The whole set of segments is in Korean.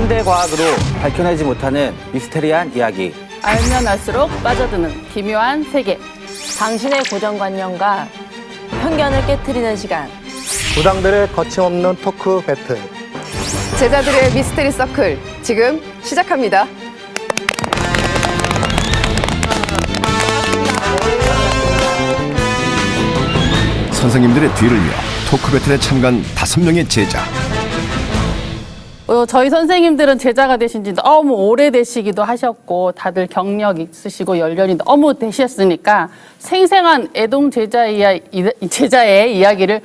현대 과학으로 밝혀내지 못하는 미스테리한 이야기. 알면 알수록 빠져드는 기묘한 세계. 당신의 고정관념과 편견을 깨트리는 시간. 부당들의 거침없는 토크 배틀. 제자들의 미스테리 서클 지금 시작합니다. 선생님들의 뒤를 이어 토크 배틀에 참가한 다섯 명의 제자. 어, 저희 선생님들은 제자가 되신 지 너무 오래되시기도 하셨고 다들 경력 있으시고 연련이 너무 되셨으니까 생생한 애동 제자 이야, 이- 제자의 이야기를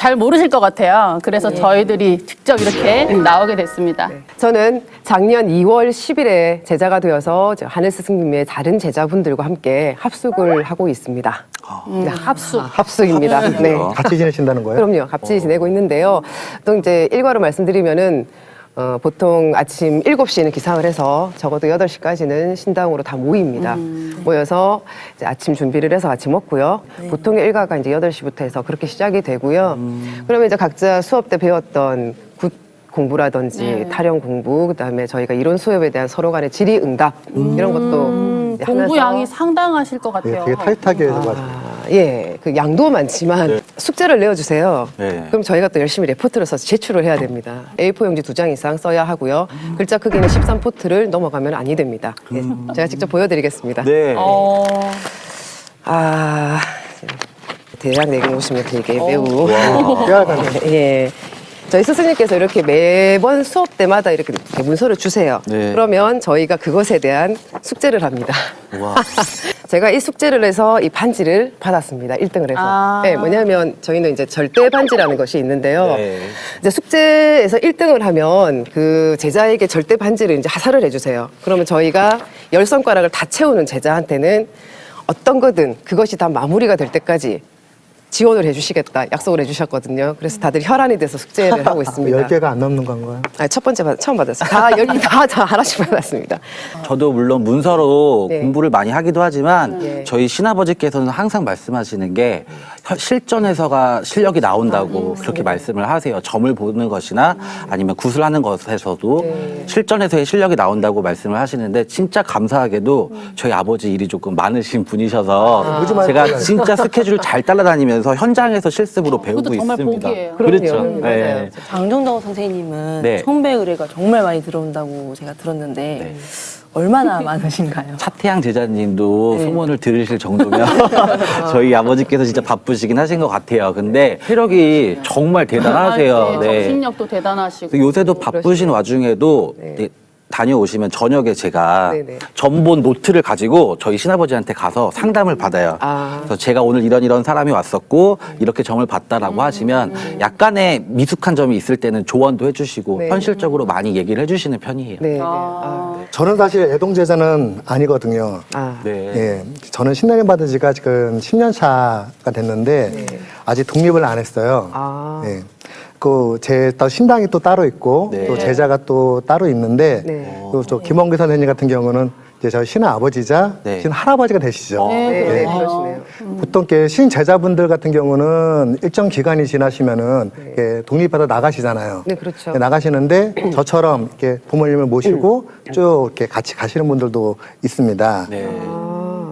잘 모르실 것 같아요. 그래서 저희들이 직접 이렇게 나오게 됐습니다. 저는 작년 2월 10일에 제자가 되어서 저 하늘 스승님의 다른 제자분들과 함께 합숙을 하고 있습니다. 네, 합숙. 합숙입니다. 네. 같이 지내신다는 거예요? 그럼요. 같이 지내고 있는데요. 또 이제 일과로 말씀드리면은 어, 보통 아침 7시에는 기상을 해서 적어도 8시까지는 신당으로 다 모입니다. 모여서 이제 아침 준비를 해서 같이 먹고요. 보통 일과가 이제 8시부터 해서 그렇게 시작이 되고요. 그러면 이제 각자 수업 때 배웠던 굿 공부라든지 타령 공부, 그다음에 저희가 이론 수업에 대한 서로 간의 질의 응답 이런 것도 이제 공부 양이 상당하실 것 네, 같아요. 되게 타이트하게 해가지고. 아, 예, 그 양도 많지만 숙제를 내어주세요. 네. 그럼 저희가 또 열심히 레포트를 써서 제출을 해야 됩니다. A4 용지 두 장 이상 써야 하고요. 글자 크기는 13포트를 넘어가면 아니 됩니다. 예, 제가 직접 보여드리겠습니다. 네. 어, 아, 대략 내공 보시면 되게 매우 깨알같네. 예. 저희 스승님께서 이렇게 매번 수업 때마다 이렇게 문서를 주세요. 네. 그러면 저희가 그것에 대한 숙제를 합니다. 와. 제가 이 숙제를 해서 이 반지를 받았습니다. 1등을 해서. 아. 네, 뭐냐면 저희는 이제 절대 반지라는 것이 있는데요. 네. 이제 숙제에서 1등을 하면 그 제자에게 절대 반지를 이제 하사를 해주세요. 그러면 저희가 열 손가락을 다 채우는 제자한테는 어떤 거든 그것이 다 마무리가 될 때까지 지원을 해주시겠다 약속을 해주셨거든요. 그래서 다들 혈안이 돼서 숙제를 하고 있습니다. 열 개가 안 넘는 건가요? 아니, 첫 번째 받, 처음 받았어요. 다 열, 다, 다 하나씩 받았습니다. 저도 물론 문서로 네. 공부를 많이 하기도 하지만 네. 저희 신아버지께서는 항상 말씀하시는 게 혀- 실전에서가 실력이 나온다고 그렇게 말씀을 하세요. 점을 보는 것이나 아니면 구슬하는 것에서도 실전에서의 실력이 나온다고 말씀을 하시는데 진짜 감사하게도 저희 아버지 일이 조금 많으신 분이셔서 무지 많이 제가. 진짜 스케줄 잘 따라다니면서 현장에서 실습으로 배우고 정말 있습니다. 복이에요. 그렇죠. 그럼요. 음, 네. 맞아요. 장정정 선생님은 네. 청배 의뢰가 정말 많이 들어온다고 제가 들었는데 얼마나 많으신가요? 차태양 제자님도 네. 소문을 들으실 정도면 저희 아버지께서 진짜 바쁘시긴 하신 것 같아요. 근데 체력이 정말 대단하세요. 아, 네, 네. 정신력도 대단하시고. 요새도 바쁘신 와중에도 네. 네, 다녀오시면 저녁에 제가 네네. 전본 노트를 가지고 저희 신아버지한테 가서 상담을 받아요. 아. 그래서 제가 오늘 이런 이런 사람이 왔었고 이렇게 점을 봤다라고 하시면 약간의 미숙한 점이 있을 때는 조언도 해주시고 네. 현실적으로 많이 얘기를 해주시는 편이에요. 네. 네. 아, 저는 사실 애동제자는 아니거든요. 아. 네. 예, 저는 신랑님 받은 지가 지금 10년 차가 됐는데 아직 독립을 안 했어요. 아. 예. 그제또 신당이 또 따로 있고 네. 또 제자가 또 따로 있는데 네. 또 저 김원규 선생님 같은 경우는 이제 저 신의 아버지자 네. 신 할아버지가 되시죠. 네, 네, 예. 그러시네요. 보통 이렇게 신 제자분들 같은 경우는 일정 기간이 지나시면은 이렇게 독립받아 나가시잖아요. 네, 그렇죠. 나가시는데 저처럼 이렇게 부모님을 모시고 쭉 이렇게 같이 가시는 분들도 있습니다. 네.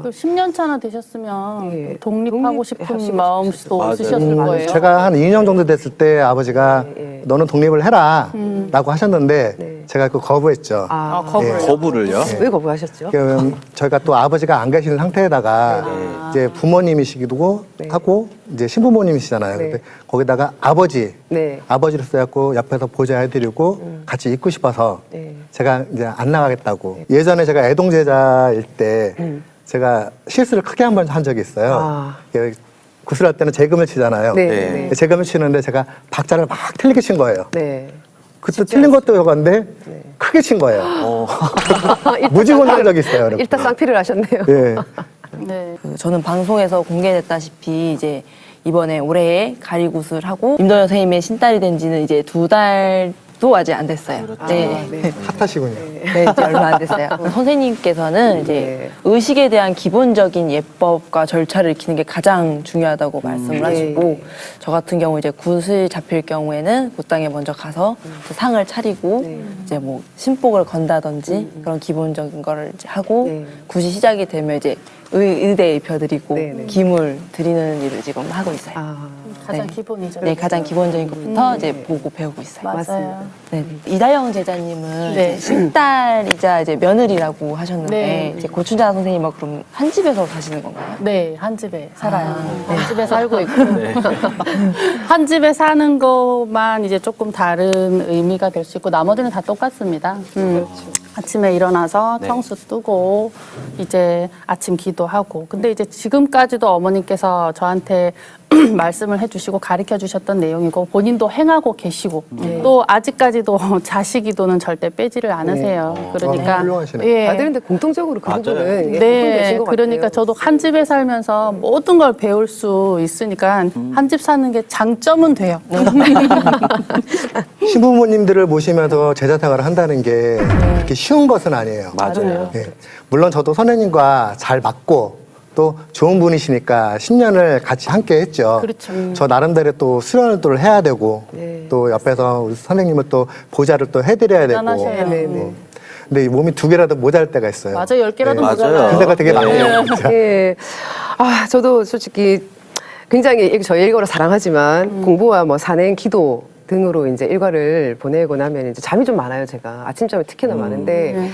또 10년 차나 되셨으면 예. 독립하고 싶은 독립하시고 마음도 맞아요. 있으셨을 음, 거예요. 제가 한 2년 정도 됐을 때 아버지가 예, 예. 너는 독립을 해라 라고 하셨는데 네. 제가 그 거부했죠. 아, 아, 거부요. 거부를요? 왜 거부하셨죠? 그럼 저희가 또 아버지가 안 계시는 상태에다가 이제 부모님이시기도 네. 하고 이제 신부모님이시잖아요. 네. 근데 거기다가 아버지, 네. 아버지로 써갖고 옆에서 보좌해드리고 같이 있고 싶어서 네. 제가 이제 안 나가겠다고. 예전에 제가 애동제자일 때 제가 실수를 크게 한 번 한 적이 있어요. 아. 그 구슬할 때는 재금을 치잖아요. 네. 네. 네. 재금을 치는데 제가 박자를 막 틀리게 친 거예요. 네. 그때 틀린 것도 저건데 크게 친 거예요. 무지곤 한 적이 있어요. 여러분. 일타 쌍피를 하셨네요. 예. 네. 그 저는 방송에서 공개됐다시피 이제 이번에 올해에 가리굿을 하고 임도현 선생님의 신딸이 된 지는 이제 두 달 도 아직 안 됐어요. 네. 핫하시군요. 네, 이제 얼마 안 됐어요. 선생님께서는 이제 네. 의식에 대한 기본적인 예법과 절차를 익히는 게 가장 중요하다고 말씀을 하시고 네. 저 같은 경우 이제 굿을 잡힐 경우에는 굿당에 먼저 가서 그 상을 차리고 네. 이제 뭐 신복을 건다든지 그런 기본적인 거를 이제 하고 네. 굿이 시작이 되면 이제 의, 의대에 입혀드리고 네, 네. 기물 드리는 일을 지금 하고 있어요. 아, 가장 네. 기본이죠. 네, 가장 기본적인 것부터 이제 보고 배우고 있어요. 맞아요. 네. 이다영 제자님은 네. 이제 신딸이자 이제 며느리라고 하셨는데 네. 이제 고춘자 선생님하고 그럼 한 집에서 사시는 건가요? 네, 한 집에 살아요. 한 집에 살고 있고. 한 집에 사는 것만 이제 조금 다른 의미가 될 수 있고, 나머지는 다 똑같습니다. 음. 아침에 일어나서 네. 청수 뜨고, 이제 아침 기도하고. 근데 이제 지금까지도 어머님께서 저한테 말씀을 해주시고 가르쳐 주셨던 내용이고, 본인도 행하고 계시고, 또 아직까지도 자식 기도는 절대 빼지를 않으세요. 그러니까. 아, 훌륭하시네. 예. 다들 근데 공통적으로 그 맞아요. 부분은 예, 네, 그러니까 같아요. 저도 한 집에 살면서 모든 걸 배울 수 있으니까 한집 사는 게 장점은 돼요. 신부모님들을 모시면서 제자 생활을 한다는 게 그렇게 쉬운 것은 아니에요. 맞아요. 예. 물론 저도 선생님과 잘 맞고 또 좋은 분이시니까 10년을 같이 함께 했죠. 그렇죠. 저 나름대로 또 수련을 또 해야 되고 네. 또 옆에서 우리 선생님을 또 보좌를 또 해드려야 되고. 대단하셔요. 네, 네. 근데 이 몸이 두 개라도 모자랄 때가 있어요. 맞아, 열 개라도 맞아요. 모자라요. 그때가 되게 많아요. 진짜. 예. 아, 저도 솔직히 굉장히 저희 일과를 사랑하지만 음. 공부와 뭐 산행, 기도 등으로 이제 일과를 보내고 나면 이제 잠이 좀 많아요, 제가. 아침잠이 특히나 음. 많은데. 네.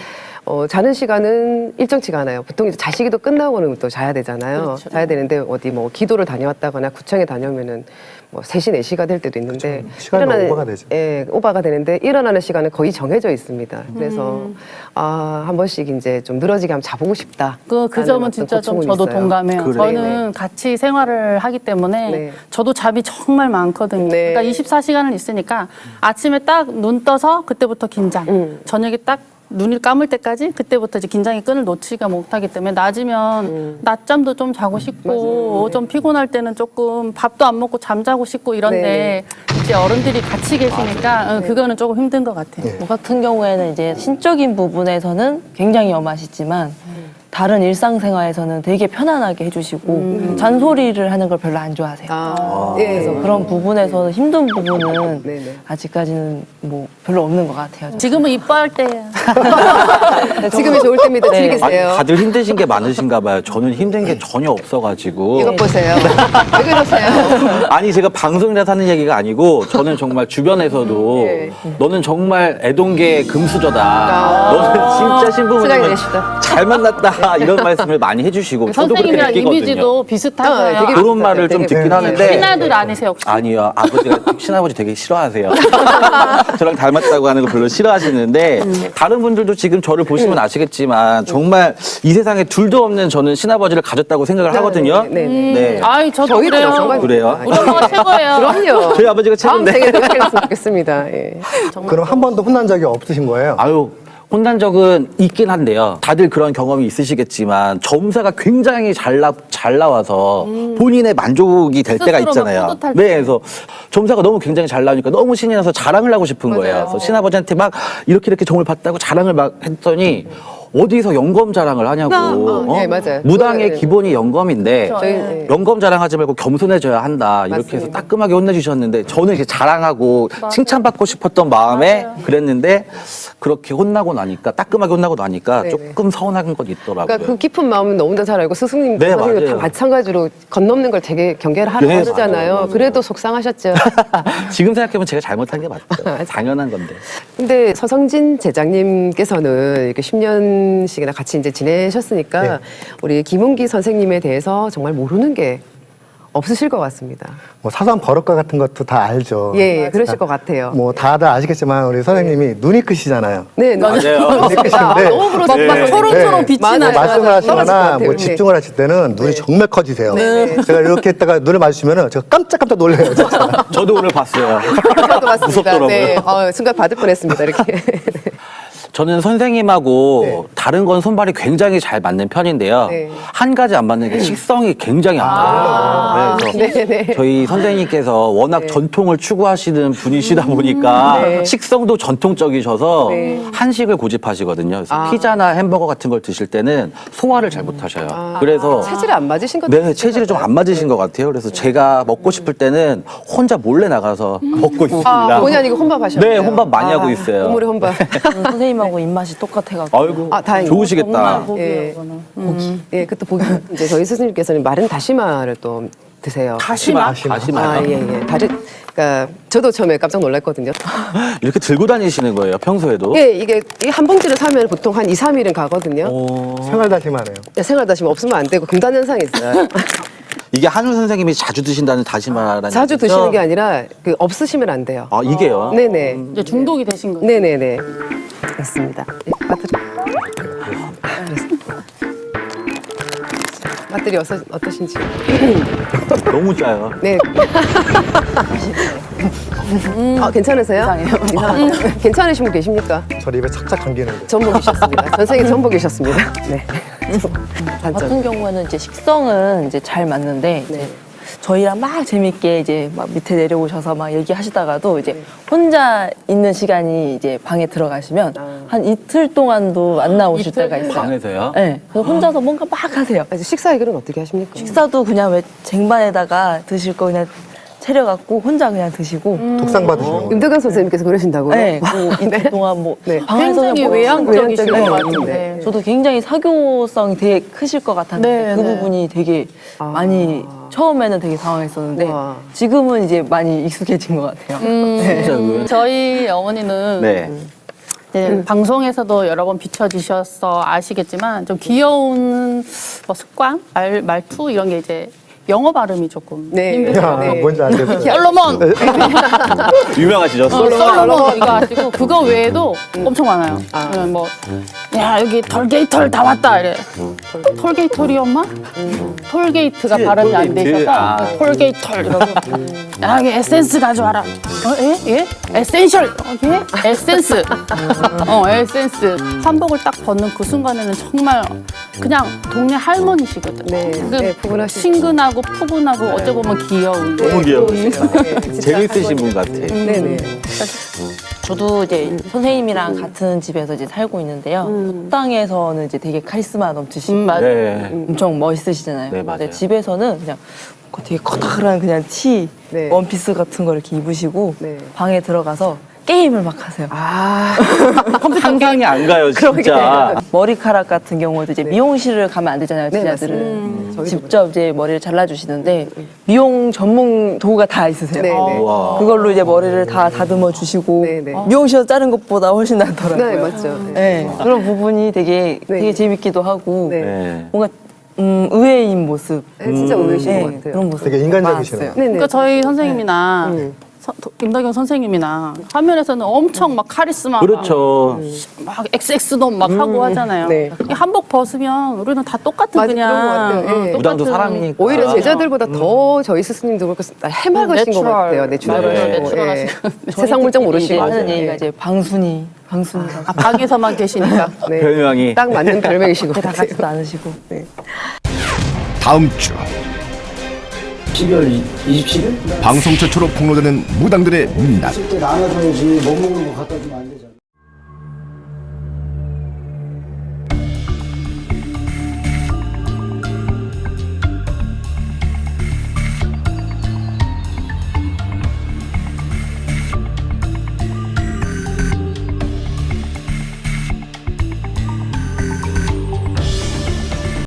어, 자는 시간은 일정치가 않아요. 보통 이제 자식이도 끝나고는 또 자야 되잖아요. 그렇죠. 자야 되는데 어디 뭐 기도를 다녀왔다거나 구청에 다녀오면은 뭐 3시, 4시가 될 때도 있는데. 그렇죠. 시간이 오버가 되죠. 예, 오버가 되는데 일어나는 시간은 거의 정해져 있습니다. 그래서 음. 아, 한 번씩 이제 좀 늘어지게 한번 자보고 싶다. 그, 그 점은 진짜 좀 저도 있어요. 동감해요. 그래요. 저는 같이 생활을 하기 때문에 네. 저도 잠이 정말 많거든요. 네. 그러니까 24시간을 있으니까 아침에 딱 눈 떠서 그때부터 긴장. 음. 저녁에 딱 눈을 감을 때까지 그때부터 이제 긴장의 끈을 놓치기가 못하기 때문에 낮이면 음. 낮잠도 좀 자고 싶고 좀 피곤할 때는 조금 밥도 안 먹고 잠자고 싶고 이런데 네. 이제 어른들이 같이 계시니까 어, 그거는 조금 힘든 것 같아요. 저 같은 경우에는 이제 신적인 부분에서는 굉장히 엄하시지만 다른 일상생활에서는 되게 편안하게 해주시고 잔소리를 하는 걸 별로 안 좋아하세요. 아, 예. 그래서 그런 부분에서 힘든 부분은 네네. 아직까지는 뭐 별로 없는 것 같아요. 지금은 이뻐할 때예요. 지금이 좋을 때입니다. 네. 아니, 즐기세요. 다들 힘드신 게 많으신가 봐요. 저는 힘든 게 전혀 없어가지고. 이것 보세요. 왜 그러세요? 아니 제가 방송이라서 하는 얘기가 아니고 저는 정말 주변에서도 예. 너는 정말 애동계 금수저다. 아. 너는 진짜 수장이 신부모님을 되시다. 잘 만났다 이런 말씀을 많이 해주시고 저도 그렇게 선생님이랑 느끼거든요. 이미지도 비슷하세요. 아, 되게 그런 비슷해요. 말을 좀 되게 듣긴. 하는데 신아들 아니세요 혹시? 아니요 아버지가 신아버지 되게 싫어하세요. 저랑 닮았다고 하는 거 별로 싫어하시는데 다른 분들도 지금 저를 보시면 아시겠지만 정말 이 세상에 둘도 없는 저는 신아버지를 가졌다고 생각을 하거든요. 네, 네. 네. 아이 저도 저희도 그래요. 마찬가지입니다. 그래요? 우리 엄마가 최고예요. 그럼요. 저희 아버지가 다음 최고인데. 생에 그렇게 했으면 좋겠습니다. 예. 그럼 한 번도 혼난 적이 없으신 거예요? 아유 혼난 적은 있긴 한데요. 다들 그런 경험이 있으시겠지만 점사가 굉장히 잘, 나, 잘 나와서 본인의 만족이 될 때가 있잖아요. 뿌듯할 네, 그래서 점사가 너무 굉장히 잘 나오니까 너무 신이 나서 자랑을 하고 싶은 거예요. 그래서 신아버지한테 막 이렇게 이렇게 점을 봤다고 자랑을 막 했더니 어디서 영검 자랑을 하냐고. 어, 네, 맞아요. 무당의 그거는- 기본이 영검인데 저희 네. 영검 자랑하지 말고 겸손해져야 한다. 이렇게 해서 맞습니다. 따끔하게 혼내주셨는데 저는 이렇게 자랑하고 칭찬받고 싶었던 마음에 그랬는데 그렇게 혼나고 나니까 따끔하게 혼나고 나니까 네네. 조금 서운한 건 있더라고요. 그러니까 그 깊은 마음은 너무나 잘 알고 스승님, 네, 선생님도 다 맞아요. 마찬가지로 건넘는 걸 되게 경계를 하라고 네, 하잖아요. 그래도 속상하셨죠. 지금 생각해보면 제가 잘못한 게 맞죠. 당연한 건데. 근데 서성진 제장님께서는 이렇게 10년 씩이나 같이 이제 지내셨으니까 네. 우리 김은기 선생님에 대해서 정말 모르는 게 없으실 것 같습니다. 뭐 사소한 버릇과 같은 것도 다 알죠. 예, 예, 그러실 것 같아요. 뭐 다들 아시겠지만 우리 선생님이 눈이 크시잖아요. 네, 네. 맞아요. 눈이 크신데 너무 부러워. 네. 막 초롱초롱 네. 빛이 맞아요. 나요. 말씀을 떨어질 것 하시거나 같아요. 뭐 네. 집중을 하실 때는 눈이 정말 커지세요. 네. 제가 이렇게 했다가 눈을 마주치면은 제가 깜짝깜짝 놀래요. 진짜. 저도 오늘 봤어요. 저도 맞습니다. 무섭더라고요. 네, 어, 순간 받을 뻔했습니다. 이렇게. 저는 선생님하고 네. 다른 건 손발이 굉장히 잘 맞는 편인데요. 네. 한 가지 안 맞는 게 식성이 굉장히 안 맞아요. 그래서 네네. 저희 선생님께서 워낙 네. 전통을 추구하시는 분이시다 보니까 네. 식성도 전통적이셔서 네. 한식을 고집하시거든요. 그래서 아. 피자나 햄버거 같은 걸 드실 때는 소화를 잘 못하셔요. 아, 그래서 체질이 안 맞으신 것 네, 같아요. 체질이 좀 안 맞으신 것 같아요. 그래서 제가 먹고 싶을 때는 혼자 몰래 나가서 먹고 있습니다. 아, 본의 아니고 혼밥 하셨네요. 네, 혼밥 많이 하고 있어요. 우물의 혼밥. 선생님하고 입맛이 똑같아가지고 아이고, 아, 다행이다. 좋으시겠다. 예. 예, 그또 보기 이제 저희 스승님께서는 마른 다시마를 또 드세요. 다시마? 다시마. 아, 예, 예. 다리, 그러니까 저도 처음에 깜짝 놀랐거든요. 이렇게 들고 다니시는 거예요, 평소에도? 예, 이게 이한 봉지를 사면 보통 한 2, 3일은 가거든요. 어, 생활 다시마네요. 예, 생활 다시마 없으면 안 되고 금단 현상이 있어요. 이게 한우 선생님이 자주 드신다는 다시마라는 자주 얘기죠? 드시는 게 아니라 그 없으시면 안 돼요. 아, 이게요? 네네. 이제 중독이 되신 거죠. 네네네. 맞습니다. 예, 맛들이. 맛들이 어떠, 어떠신지. 너무 짜요. 네. 아, 괜찮으세요? 이상해요. 이상- 괜찮으신 분 계십니까? 저리 입에 착착 감기는데. 전복이셨습니다. 전생에 전복이셨습니다. 네. 단점. 같은 경우에는 이제 식성은 이제 잘 맞는데 이제 저희랑 막 재밌게 이제 막 밑에 내려오셔서 막 얘기하시다가도 이제 혼자 있는 시간이 이제 방에 들어가시면 한 이틀 동안도 안 나오실 이틀? 때가 있어요. 방에서요? 네. 그래서 혼자서 뭔가 막 하세요. 아, 이제 식사 해결은 어떻게 하십니까? 식사도 그냥 왜 쟁반에다가 드실 거 그냥 차려갖고 혼자 그냥 드시고 독상 받으시는 거. 임덕현 선생님께서 그러신다고요? 네, 그 이틀 동안 뭐 네. 방에서 굉장히 뭐 외향적이신 외향적인 것것 같은데. 같은데. 저도 굉장히 사교성이 되게 크실 것 같았는데 네, 그 네. 부분이 되게 아. 많이 처음에는 되게 당황했었는데 와. 지금은 이제 많이 익숙해진 것 같아요. 진짜 의외. 저희 어머니는 네. 이제 방송에서도 여러 번 비춰지셔서 아시겠지만 좀 귀여운 뭐 습관, 말, 말투 이런 게 이제 영어 발음이 조금 네. 힘들어요. 야, 네. 뭔지 알겠어요. 솔로몬! 유명하시죠? 어, 솔로. 솔로몬 이거 아시고 그거 외에도 엄청 많아요. 아. 그러면 뭐, 야 여기 톨게이터를 다 왔다 이래. 톨게이터리 엄마? 톨게이트가 톨- 발음이 안 톨게이트. 되셔서 아. 톨게이터 이러고 야 여기 에센스 가져와라. 어, 예? 예? 에센셜. 어, 예? 에센스. 어, 에센스. 한복을 딱 벗는 그 순간에는 정말 그냥 동네 할머니시거든. 네, 그 네, 푸근하시죠. 친근하고 푸근하고 어째 보면 귀여운. 너무 귀여우세요. 네, 재밌으신 분 같아. 네네. 저도 이제 선생님이랑 같은 집에서 이제 살고 있는데요. 식당에서는 이제 되게 카리스마 넘치시고 음, 맞아. 네. 엄청 멋있으시잖아요. 네, 맞아요. 근데 집에서는 그냥 그 되게 커다란 그냥 티, 네. 원피스 같은 거 이렇게 입으시고 네. 방에 들어가서 게임을 막 하세요. 아, 상상이 안 가요, 진짜. 머리카락 같은 경우도 이제 미용실을 가면 안 되잖아요, 네, 지자들은. 맞습니다. 저희도 직접 이제 머리를 잘라주시는데 미용 전문 도구가 다 있으세요. 네, 네. 우와. 그걸로 이제 머리를 다 다듬어 주시고 네, 네. 미용실에서 자른 것보다 훨씬 낫더라고요. 네, 맞죠. 네. 네, 그런 부분이 되게 네. 되게 재밌기도 하고 네. 네. 뭔가 음, 의외인 모습. 네, 진짜 의외신 네, 것 같아요. 그런 모습. 되게 인간적이시네요. 네네. 그러니까 저희 선생님이나 음. 서- 임덕영 선생님이나 화면에서는 엄청 막 카리스마 그렇죠. 막 XX도 막 하고 하잖아요. 네. 이 한복 벗으면 우리는 다 똑같은 맞아, 그냥 그런 것 같아요. 예. 어, 무당도 똑같은 사람이니까. 오히려 맞아요. 제자들보다 더 저희 스승님도 그렇고 해맑으신 것 내추럴. 같아요. 내추럴하시고. 네, 내추럴하시고. 예. 세상 물정 이제 모르시고. 하는 예. 얘기가 이제 방순이, 방순이. 아, 방에서만 계시니까. 네. 별명이. 딱 맞는 별명이신 것 다 같아요. 같지도 않으시고. 다음 주 12월 27일? 방송 최초로 폭로되는 무당들의 민낯 그때 나눠줘야지 못 먹는 거 갖다 주면 안 되잖아.